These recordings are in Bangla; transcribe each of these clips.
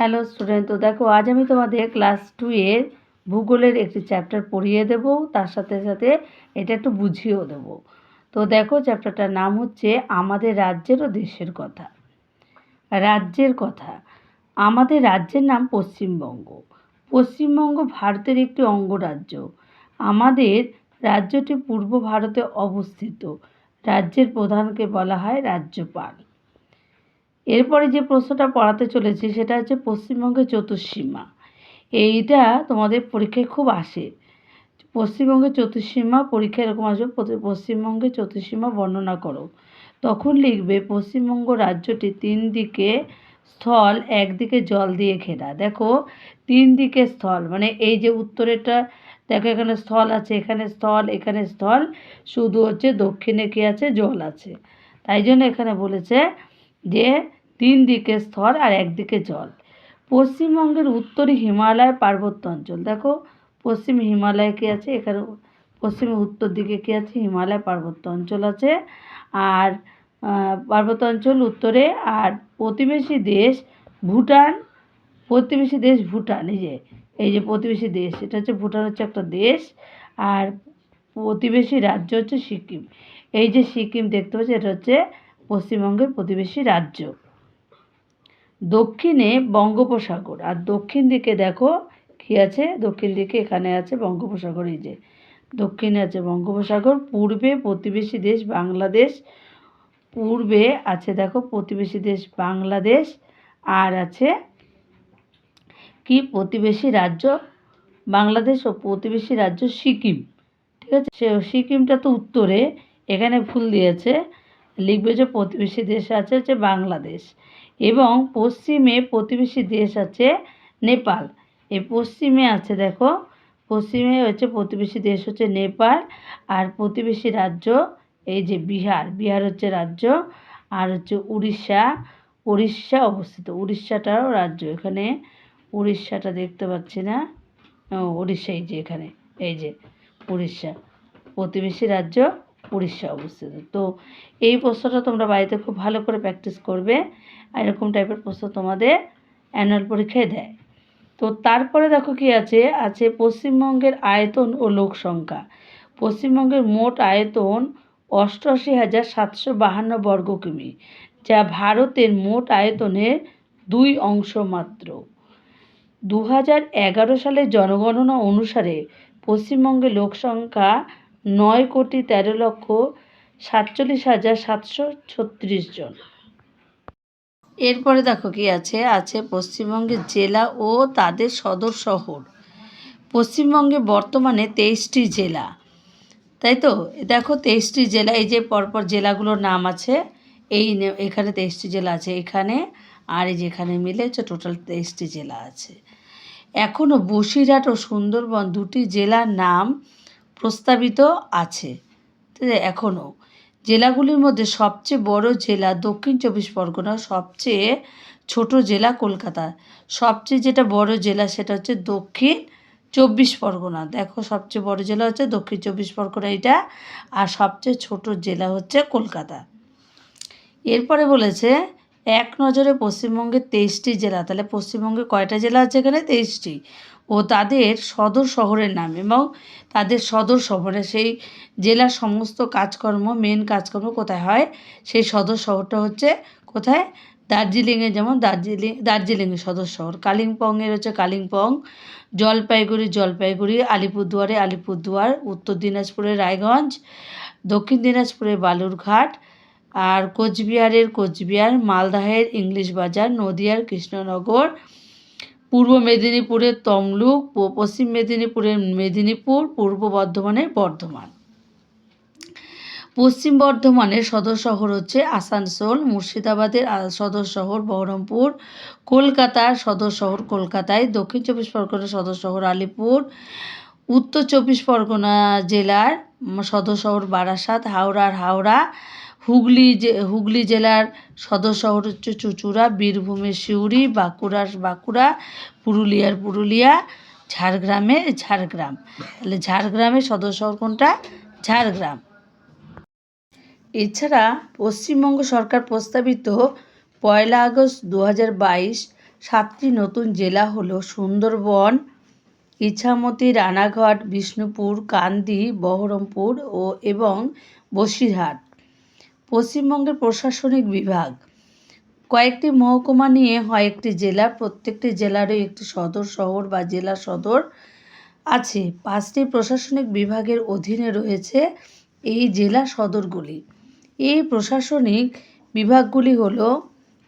হ্যালো স্টুডেন্ট তো দেখো, আজ আমি তোমাদের ক্লাস টু এর ভূগোলের একটি চ্যাপ্টার পড়িয়ে দেব। তার সাথে সাথে এটা একটু বুঝিয়েও দেব। তো দেখো চ্যাপ্টারটার নাম হচ্ছে, আমাদের রাজ্যের ও দেশের কথা। রাজ্যের কথা। আমাদের রাজ্যের নাম পশ্চিমবঙ্গ। পশ্চিমবঙ্গ ভারতের একটি অঙ্গরাজ্য। আমাদের রাজ্যটি পূর্ব ভারতে অবস্থিত। রাজ্যের প্রধানকে বলা হয় রাজ্যপাল। এরপরে যে প্রশ্নটা পড়াতে চলেছি, সেটা হচ্ছে পশ্চিমবঙ্গের চতুর্সীমা। এইটা তোমাদের পরীক্ষায় খুব আসে। পশ্চিমবঙ্গের চতুর্সীমা পরীক্ষা এরকম আসবে পশ্চিম- পশ্চিমবঙ্গের চতুর্সীমা বর্ণনা করো। তখন লিখবে, পশ্চিমবঙ্গ রাজ্যটি তিন দিকে স্থল একদিকে জল দিয়ে ঘেরা। দেখো, তিন দিকে স্থল মানে এই যে উত্তরেরটা, দেখো এখানে স্থল আছে, এখানে স্থল এখানে স্থল, শুধু হচ্ছে দক্ষিণে কী আছে? জল আছে। তাই জন্য এখানে বলেছে যে তিন দিকে স্থল আর একদিকে জল। পশ্চিমবঙ্গের উত্তরে হিমালয় পার্বত্য অঞ্চল। দেখো, পশ্চিম হিমালয় কী আছে? এখানে পশ্চিমে উত্তর দিকে কী আছে? হিমালয় পার্বত্য অঞ্চল আছে। আর পার্বত্য অঞ্চল উত্তরে। আর প্রতিবেশী দেশ ভুটান। প্রতিবেশী দেশ ভুটান, এই যে এই যে প্রতিবেশী দেশ, এটা হচ্ছে, ভুটান হচ্ছে একটা দেশ। আর প্রতিবেশী রাজ্য হচ্ছে সিকিম। এই যে সিকিম দেখতে পাচ্ছি, এটা হচ্ছে পশ্চিমবঙ্গের প্রতিবেশী রাজ্য। দক্ষিণে বঙ্গোপসাগর। আর দক্ষিণ দিকে দেখো, কী আছে? দক্ষিণ দিকে এখানে আছে বঙ্গোপসাগর, এই যে। দক্ষিণে আছে বঙ্গোপসাগর, পূর্বে প্রতিবেশী দেশ বাংলাদেশ, পূর্বে আছে দেখো প্রতিবেশী দেশ বাংলাদেশ, আর আছে কি? প্রতিবেশী রাজ্য বাংলাদেশ ও প্রতিবেশী রাজ্য সিকিম। ঠিক আছে? সিকিমটা তো উত্তরে, এখানে ভুল দিয়েছে। লিখবে যে প্রতিবেশী দেশ আছে হচ্ছে বাংলাদেশ এবং পশ্চিমে প্রতিবেশী দেশ আছে নেপাল। এই পশ্চিমে আছে দেখো, পশ্চিমে হচ্ছে প্রতিবেশী দেশ হচ্ছে নেপাল আর প্রতিবেশী রাজ্য এই যে বিহার বিহার হচ্ছে রাজ্য আর হচ্ছে উড়িষ্যা উড়িষ্যা অবস্থিত। উড়িষ্যাটাও রাজ্য এখানে, উড়িষ্যাটা দেখতে পাচ্ছি না। উড়িষ্যা এই যে এখানে, এই যে উড়িষ্যা। প্রতিবেশী রাজ্য উড়িষ্যা অবস্থিত। তো এই প্রশ্নটা তোমরা বাড়িতে খুব ভালো করে প্র্যাকটিস করবে এরকম টাইপের প্রশ্ন তোমাদের অ্যানুয়াল পরীক্ষায় দেয়। তো তারপরে দেখো কি আছে? আছে পশ্চিমবঙ্গের আয়তন ও লোক সংখ্যা। পশ্চিমবঙ্গের মোট আয়তন অষ্টআশি হাজার সাতশো বাহান্ন বর্গ কিমি, যা ভারতের মোট আয়তনের দুই অংশ মাত্র। দু হাজার এগারো সালের জনগণনা অনুসারে পশ্চিমবঙ্গের লোক সংখ্যা নয় কোটি তেরো লক্ষ সাতচল্লিশ হাজার সাতশো ছত্রিশ জন। এরপরে দেখো কি আছে? আছে পশ্চিমবঙ্গের জেলা ও তাদের সদর শহর। পশ্চিমবঙ্গে বর্তমানে তেইশটি জেলা। তাই তো? দেখো তেইশটি জেলা, এই যে পরপর জেলাগুলোর নাম আছে, এই এখানে তেইশটি জেলা আছে, এখানে, আর এই যেখানে মিলে হচ্ছে টোটাল তেইশটি জেলা আছে। এখনও বসিরহাট ও সুন্দরবন দুটি জেলার নাম প্রস্তাবিত আছে। এখনও, জেলাগুলির মধ্যে সবচেয়ে বড় জেলা দক্ষিণ চব্বিশ পরগনা, সবচেয়ে ছোট জেলা কলকাতা। সবচেয়ে যেটা বড় জেলা সেটা হচ্ছে দক্ষিণ চব্বিশ পরগনা। দেখো সবচেয়ে বড় জেলা হচ্ছে দক্ষিণ চব্বিশ পরগনা এটা, আর সবচেয়ে ছোট জেলা হচ্ছে কলকাতা। এরপরে বলেছে এক নজরে পশ্চিমবঙ্গের তেইশটি জেলা, তাহলে পশ্চিমবঙ্গে কয়টা জেলা আছে এখানে? তেইশটি। ও তাদের সদর শহরের নাম এবং তাদের সদর শহরে সেই জেলার সমস্ত কাজকর্ম মেন কাজকর্ম কোথায় হয়? সেই সদর শহরটা হচ্ছে কোথায়? দার্জিলিংয়ে। যেমন দার্জিলিং দার্জিলিংয়ের সদর শহর। কালিম্পংয়ের হচ্ছে কালিম্পং, জলপাইগুড়ি জলপাইগুড়ি, আলিপুরদুয়ারে আলিপুরদুয়ার, উত্তর দিনাজপুরে রায়গঞ্জ, দক্ষিণ দিনাজপুরে বালুরঘাট আর কোচবিহারের কোচবিহার, মালদাহের ইংলিশ বাজার, নদিয়ার কৃষ্ণনগর, পূর্ব মেদিনীপুরের তমলুক পশ্চিম মেদিনীপুরের মেদিনীপুর, পূর্ব বর্ধমানের বর্ধমান। পশ্চিম বর্ধমানের সদর শহর হচ্ছে আসানসোল, মুর্শিদাবাদের সদর শহর বহরমপুর, কলকাতার সদর শহর কলকাতায়, দক্ষিণ চব্বিশ পরগনার সদর শহর আলিপুর, উত্তর চব্বিশ পরগনা জেলার সদর শহর বারাসাত, হাওড়ার হাওড়া হুগলি জে, হুগলি জেলার সদর শহর হচ্ছে চুঁচুড়া, বীরভূমের সিউড়ি, বাঁকুড়ার বাঁকুড়া, পুরুলিয়ার পুরুলিয়া, ঝাড়গ্রামে ঝাড়গ্রাম। তাহলে ঝাড়গ্রামের সদর শহর কোনটা? ঝাড়গ্রাম। এছাড়া পশ্চিমবঙ্গ সরকার প্রস্তাবিত পয়লা আগস্ট দু সাতটি নতুন জেলা হলো সুন্দরবন, ইছামতি, রানাঘাট, বিষ্ণুপুর, কান্দি, বহরমপুর ও এবং বসিরহাট। পশ্চিমবঙ্গের প্রশাসনিক বিভাগ। কয়েকটি মহকুমা নিয়ে হয় একটি জেলা, প্রত্যেকটি জেলারই একটি সদর শহর বা জেলা সদর আছে। পাঁচটি প্রশাসনিক বিভাগের অধীনে রয়েছে এই জেলা সদরগুলি। এই প্রশাসনিক বিভাগগুলি হলো,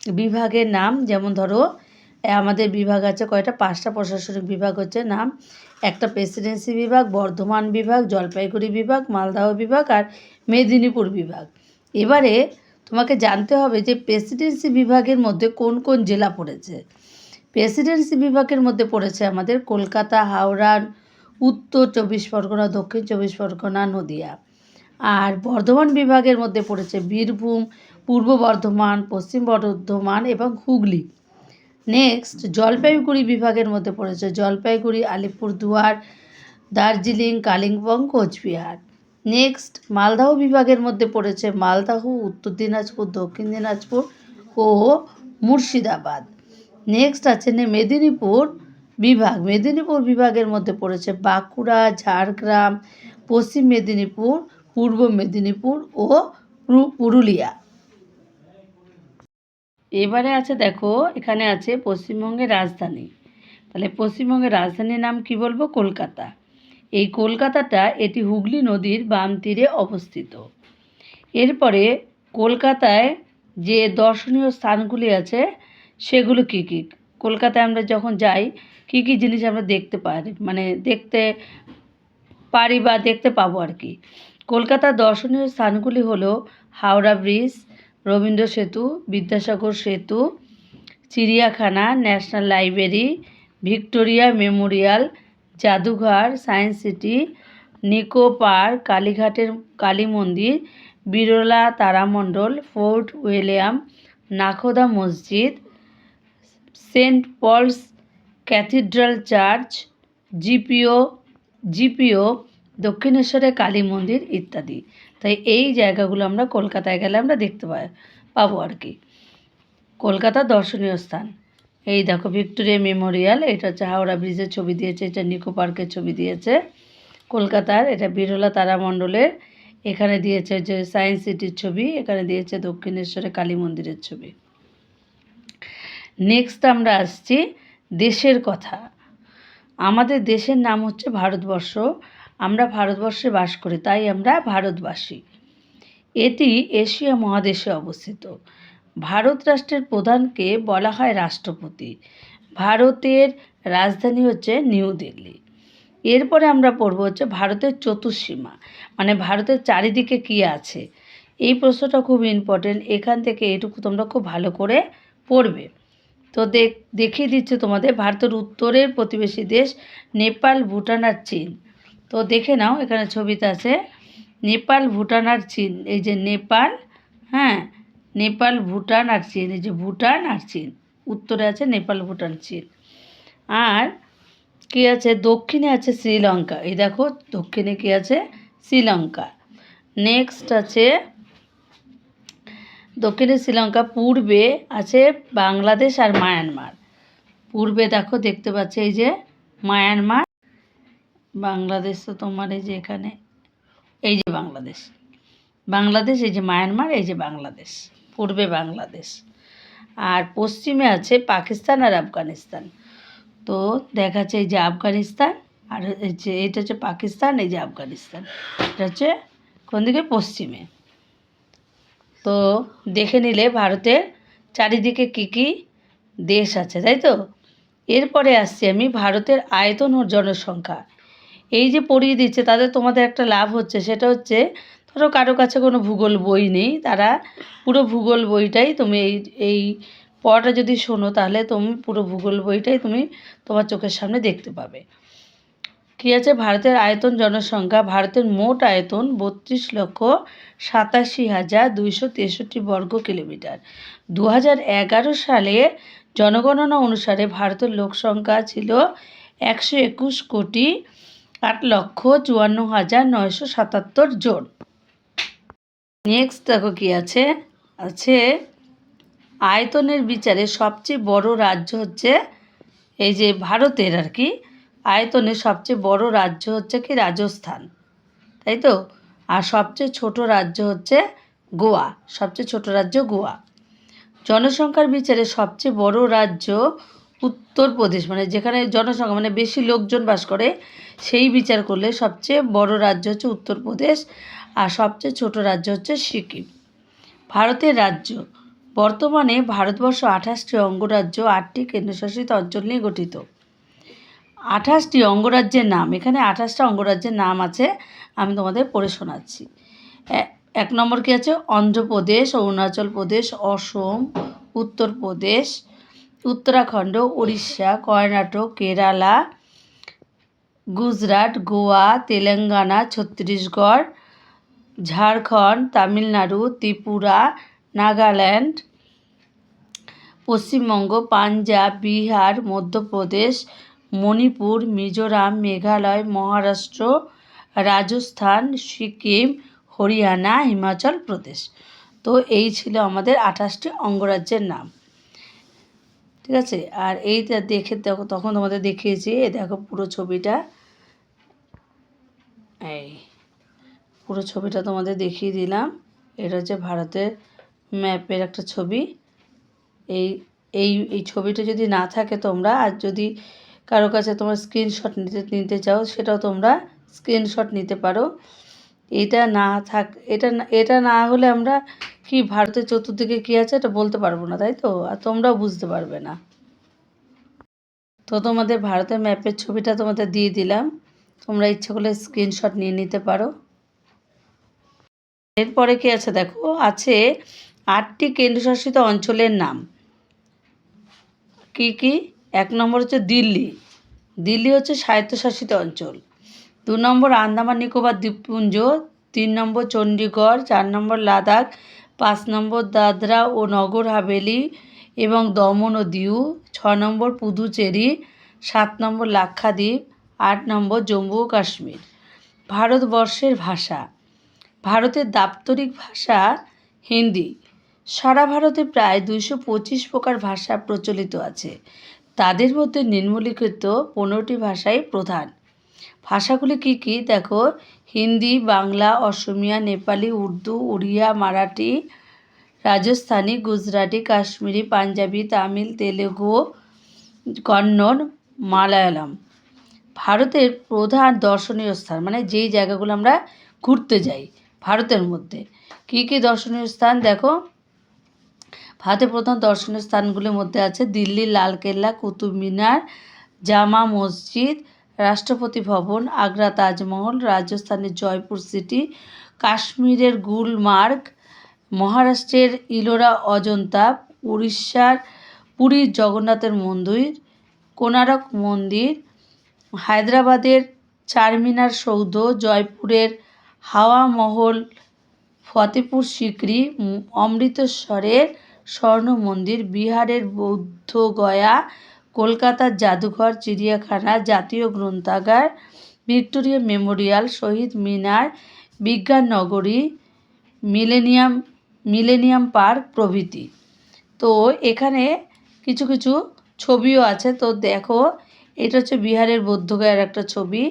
বিভাগের নাম, যেমন ধরো আমাদের বিভাগ আছে কয়টা? পাঁচটা প্রশাসনিক বিভাগ হচ্ছে নাম, একটা প্রেসিডেন্সি বিভাগ, বর্ধমান বিভাগ, জলপাইগুড়ি বিভাগ, মালদহ বিভাগ আর মেদিনীপুর বিভাগ। এবারে তোমাকে জানতে হবে যে প্রেসিডেন্সি বিভাগের মধ্যে কোন কোন জেলা পড়েছে। প্রেসিডেন্সি বিভাগের মধ্যে পড়েছে আমাদের কলকাতা, হাওড়া, উত্তর চব্বিশ পরগনা, দক্ষিণ চব্বিশ পরগনা, নদিয়া। আর বর্ধমান বিভাগের মধ্যে পড়েছে বীরভূম, পূর্ব বর্ধমান, পশ্চিম বর্ধমান এবং হুগলি। নেক্সট, জলপাইগুড়ি বিভাগের মধ্যে পড়েছে জলপাইগুড়ি, আলিপুরদুয়ার, দার্জিলিং, কালিম্পং, কোচবিহার। নেক্সট মালদহ বিভাগের মধ্যে পড়েছে মালদহ, উত্তর দিনাজপুর, দক্ষিণ দিনাজপুর ও মুর্শিদাবাদ। নেক্সট আছে নে মেদিনীপুর বিভাগ। মেদিনীপুর বিভাগের মধ্যে পড়েছে বাঁকুড়া, ঝাড়গ্রাম, পশ্চিম মেদিনীপুর, পূর্ব মেদিনীপুর ও পুরুলিয়া। এবারে আছে দেখো, এখানে আছে পশ্চিমবঙ্গের রাজধানী। তাহলে পশ্চিমবঙ্গের রাজধানীর নাম কি বলব? কলকাতা। এই কলকাতাটা এটি হুগলি নদীর বাম তীরে অবস্থিত। এরপরে কলকাতায় যে দর্শনীয় স্থানগুলি আছে, সেগুলো কী কী? কলকাতায় আমরা যখন যাই, কী কী জিনিস আমরা দেখতে পারি মানে দেখতে পারি বা দেখতে পাবো আর কি। কলকাতার দর্শনীয় স্থানগুলি হলো হাওড়া ব্রিজ, রবীন্দ্র সেতু, বিদ্যাসাগর সেতু, চিড়িয়াখানা, ন্যাশনাল লাইব্রেরি, ভিক্টোরিয়া মেমোরিয়াল জাদুঘর, সায়েন্স সিটি, নিকো পার্ক, কালীঘাটের কালী মন্দির বিরলা তারামণ্ডল, ফোর্ট উইলিয়াম, নাখোদা মসজিদ, Saint Paul's cathedral church, GPO GPO, দক্ষিণেশ্বরের কালী মন্দির ইত্যাদি। তাই এই জায়গাগুলো আমরা কলকাতায় গেলে আমরা দেখতে পাই পাবো আর কি। কলকাতা দর্শনীয় স্থান। এই দেখো ভিক্টোরিয়া মেমোরিয়াল, এটা হচ্ছে হাওড়া ব্রিজের ছবি দিয়েছে, এটা নিকো পার্কের ছবি দিয়েছে। কলকাতার, এটা বিরলা তারামণ্ডলের এখানে দিয়েছে যে সায়েন্স সিটির ছবি, এখানে দিয়েছে দক্ষিণেশ্বরে কালী মন্দিরের ছবি। নেক্সট আমরা আসছি দেশের কথা। আমাদের দেশের নাম হচ্ছে ভারতবর্ষ, আমরা ভারতবর্ষে বাস করি, তাই আমরা ভারতবাসী। এটি এশিয়া মহাদেশে অবস্থিত। ভারত রাষ্ট্রের প্রধানকে বলা হয় রাষ্ট্রপতি। ভারতের রাজধানী হচ্ছে নিউ দিল্লি। এরপরে আমরা পড়ব হচ্ছে ভারতের চতুর্সীমা মানে ভারতের চারিদিকে কী আছে? এই প্রশ্নটা খুব ইম্পর্টেন্ট এখান থেকে এটুকু তোমরা খুব ভালো করে পড়বে। তো দেখ, দেখিয়ে দিচ্ছে তোমাদের ভারতের উত্তরের প্রতিবেশী দেশ নেপাল, ভুটান আর চীন। তো দেখে নাও, এখানে ছবিতে আছে, নেপাল, ভুটান আর চীন। এই যে নেপাল হ্যাঁ নেপাল, ভুটান আর চীন। এই যে ভুটান আর চীন। উত্তরে আছে নেপাল, ভুটান, চীন। আর কী আছে? দক্ষিণে আছে শ্রীলঙ্কা। এই দেখো, দক্ষিণে কী আছে? শ্রীলঙ্কা। নেক্সট আছে, দক্ষিণে শ্রীলঙ্কা, পূর্বে আছে বাংলাদেশ আর মায়ানমার। পূর্বে দেখো, দেখতে পাচ্ছ এই যে মায়ানমার। বাংলাদেশ তো তোমার এই যে এখানে। এই যে বাংলাদেশ। বাংলাদেশ, এই যে মায়ানমার, এই যে বাংলাদেশ। পূর্বে বাংলাদেশ। আর পশ্চিমে আছে পাকিস্তান আর আফগানিস্তান। তো দেখাচ্ছে এই যে আফগানিস্তান, আর যে এটা হচ্ছে পাকিস্তান, এই যে আফগানিস্তান। এটা হচ্ছে কোন দিকে? পশ্চিমে। তো দেখে নিলে ভারতের চারিদিকে কী কী দেশ আছে, তাই তো? এরপরে আসছি আমি ভারতের আয়তন ও জনসংখ্যা। এই যে পড়িয়ে দিচ্ছে তাদের তোমাদের একটা লাভ হচ্ছে, সেটা হচ্ছে ধরো কারও কাছে কোনো ভূগোল বই নেই, তারা পুরো ভূগোল বইটাই তুমি এই এই পড়াটা যদি শোনো তাহলে তুমি পুরো ভূগোল বইটাই তুমি তোমার চোখের সামনে দেখতে পাবে। কী আছে? ভারতের আয়তন জনসংখ্যা, ভারতের মোট আয়তন বত্রিশ লক্ষ সাতাশি হাজার দুইশো তেষট্টি বর্গ কিলোমিটার। দু এগারো সালে জনগণনা অনুসারে ভারতের লোকসংখ্যা ছিল একশো একুশ কোটি আট লক্ষ চুয়ান্ন হাজার নয়শো সাতাত্তর জন। নেক্সট দেখো কি আছে? আছে আয়তনের বিচারে সবচেয়ে বড় রাজ্য হচ্ছে এই যে ভারতের আর কি। আয়তনের সবচেয়ে বড় রাজ্য হচ্ছে কি? রাজস্থান। তাই তো? আর সবচেয়ে ছোট রাজ্য হচ্ছে গোয়া। সবচেয়ে ছোট রাজ্য গোয়া। জনসংখ্যার বিচারে সবচেয়ে বড় রাজ্য উত্তরপ্রদেশ মানে যেখানে জনসংখ্যা মানে বেশি লোকজন বাস করে, সেই বিচার করলে সবচেয়ে বড় রাজ্য হচ্ছে উত্তরপ্রদেশ আর সবচেয়ে ছোট রাজ্য হচ্ছে সিকিম। ভারতের রাজ্য। বর্তমানে ভারতবর্ষ আঠাশটি অঙ্গরাজ্য আটটি কেন্দ্রশাসিত অঞ্চল নিয়ে গঠিত। আঠাশটি অঙ্গরাজ্যের নাম। এখানে আঠাশটা অঙ্গরাজ্যের নাম আছে, আমি তোমাদের পড়ে শোনাচ্ছি। এক নম্বর কী আছে? অন্ধ্রপ্রদেশ, অরুণাচল প্রদেশ, অসম, উত্তরপ্রদেশ, উত্তরাখণ্ড উড়িষ্যা কর্ণাটক, কেরালা, গুজরাট, গোয়া, তেলেঙ্গানা, ছত্তিশগড় ঝাড়খণ্ড, তামিলনাড়ু, ত্রিপুরা, নাগাল্যান্ড, পশ্চিমবঙ্গ, পাঞ্জাব, বিহার, মধ্যপ্রদেশ, মণিপুর, মিজোরাম, মেঘালয়, মহারাষ্ট্র, রাজস্থান, সিকিম, হরিয়ানা, হিমাচল প্রদেশ। তো এই ছিল আমাদের আঠাশটি অঙ্গরাজ্যের নাম। ঠিক আছে? আর এইটা দেখে দেখো, তখন তোমাদের দেখিয়েছি। এই দেখো পুরো ছবিটা। এই। পুরো ছবিটা তোমাদের দেখিয়ে দিলাম। এটা হচ্ছে ভারতের ম্যাপের একটা ছবি। এই এই এই ছবিটা যদি না থাকে তোমরা, আর যদি কারও কাছে তোমরা স্ক্রিনশট নিতে নিতে চাও, সেটাও তোমরা স্ক্রিনশট নিতে পারো। এটা না থাক, এটা এটা না হলে আমরা কি ভারতের চতুর্দিকে কী আছে এটা বলতে পারব না, তাই তো? আর তোমরাও বুঝতে পারবে না। তো তোমাদের ভারতের ম্যাপের ছবিটা তোমাদের দিয়ে দিলাম। তোমরা ইচ্ছে করলে স্ক্রিনশট নিয়ে নিতে পারো। এরপরে কি আছে দেখো? আছে আটটি কেন্দ্রশাসিত অঞ্চলের নাম। কি কি? এক নম্বর হচ্ছে দিল্লি। দিল্লি হচ্ছে স্বায়ত্তশাসিত অঞ্চল। দু নম্বর আন্দামান, নিকোবর, দ্বীপপুঞ্জ। তিন নম্বর চণ্ডীগড় চার নম্বর লাদাখ। পাঁচ নম্বর দাদরা ও নগর হাভেলি এবং দমন ও দিউ। ছ নম্বর পুদুচেরি। সাত নম্বর লাক্ষাদ্বীপ। আট নম্বর জম্মু ও কাশ্মীর। ভারতবর্ষের ভাষা। ভারতের দাপ্তরিক ভাষা হিন্দি। সারা ভারতে প্রায় দুইশো পঁচিশ প্রকার ভাষা প্রচলিত আছে। তাদের মধ্যে নিম্নলিখিত পনেরোটি ভাষাই প্রধান। ভাষাগুলি কী কী? দেখো, হিন্দি, বাংলা, অসমিয়া, নেপালি, উর্দু উড়িয়া মারাঠি, রাজস্থানি, গুজরাটি, কাশ্মীরি, পাঞ্জাবি, তামিল, তেলেগু, কন্নড়, মালায়ালাম। ভারতের প্রধান দর্শনীয় স্থান মানে যেই জায়গাগুলো আমরা ঘুরতে যাই। ভারতের মধ্যে। কী কী দর্শনীয় স্থান দেখো? ভারতের প্রধান দর্শনীয় স্থানগুলির মধ্যে আছে দিল্লির লালকেল্লা, কুতুব মিনার, জামা মসজিদ, রাষ্ট্রপতি ভবন, আগ্রা তাজমহল, রাজস্থানের জয়পুর সিটি, কাশ্মীরের গুলমার্গ, মহারাষ্ট্রের ইলোরা অজন্তা, উড়িষ্যার পুরীর জগন্নাথের মন্দির কোনারক মন্দির, হায়দ্রাবাদের চারমিনার সৌধ, জয়পুরের হাওয়া মহল, ফতেপুর সিকরি, অমৃতসরের স্বর্ণ মন্দির বিহারের বৌদ্ধ গয়া কলকাতার জাদুঘর, চিড়িয়াখানা, জাতীয় গ্রন্থাগার, ভিক্টোরিয়া মেমোরিয়াল, শহীদ মিনার বিজ্ঞান নগরী মিলেনিয়াম মিলেনিয়াম পার্ক প্রভৃতি। তো এখানে কিছু কিছু ছবিও আছে। তো দেখো এটা হচ্ছে বিহারের বৌদ্ধগয়ার একটা ছবি।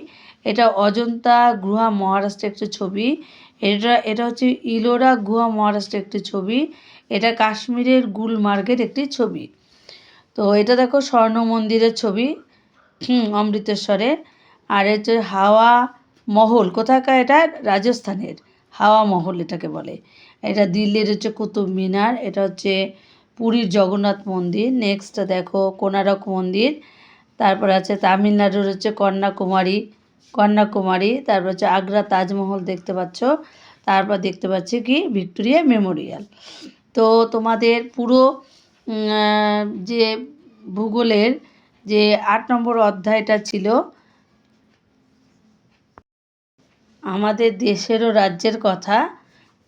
এটা অজন্তা গুহা মহারাষ্ট্রের একটা ছবি। এটা এটা হচ্ছে ইলোরা গুহা মহারাষ্ট্রের একটি ছবি। এটা কাশ্মীরের গুলমার্গের একটি ছবি। তো এটা দেখো স্বর্ণ মন্দিরের ছবি হুম, অমৃতেশ্বরের। আর হচ্ছে হাওয়া মহল। কোথাকার এটা? রাজস্থানের। হাওয়া মহল এটাকে বলে। এটা দিল্লির হচ্ছে কুতুব মিনার। এটা হচ্ছে পুরীর জগন্নাথ মন্দির। নেক্সট দেখো কোনারক মন্দির। তারপর আছে তামিলনাড়ুর হচ্ছে কন্যাকুমারী কন্যাকুমারী, তারপর হচ্ছে আগ্রা তাজমহল দেখতে পাচ্ছ। তারপর দেখতে পাচ্ছি কি? Victoria Memorial. তো তোমাদের পুরো যে ভূগোলের যে আট নম্বর অধ্যায়টা ছিল, আমাদের দেশের ও রাজ্যের কথা,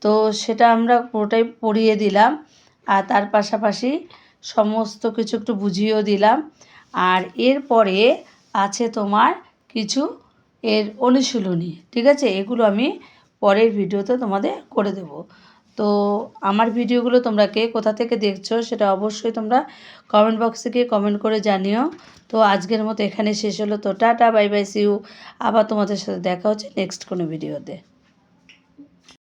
তো সেটা আমরা পুরোটাই পড়িয়ে দিলাম। আর তার পাশাপাশি সমস্ত কিছু একটু বুঝিয়েও দিলাম। আর এরপরে আছে তোমার কিছু এর অনুশীলনী, ঠিক আছে? এগুলো আমি পরের ভিডিওতে তোমাদের করে দেব। তো আমার ভিডিওগুলো তোমরা কে কোথা থেকে দেখছ সেটা অবশ্যই তোমরা কমেন্ট বক্সে গিয়ে কমেন্ট করে জানিও। তো আজকের মতো এখানে শেষ হলো। তো টাটা, বাই বাই সিউ আবার তোমাদের সাথে দেখা হচ্ছে নেক্সট কোনো ভিডিওতে।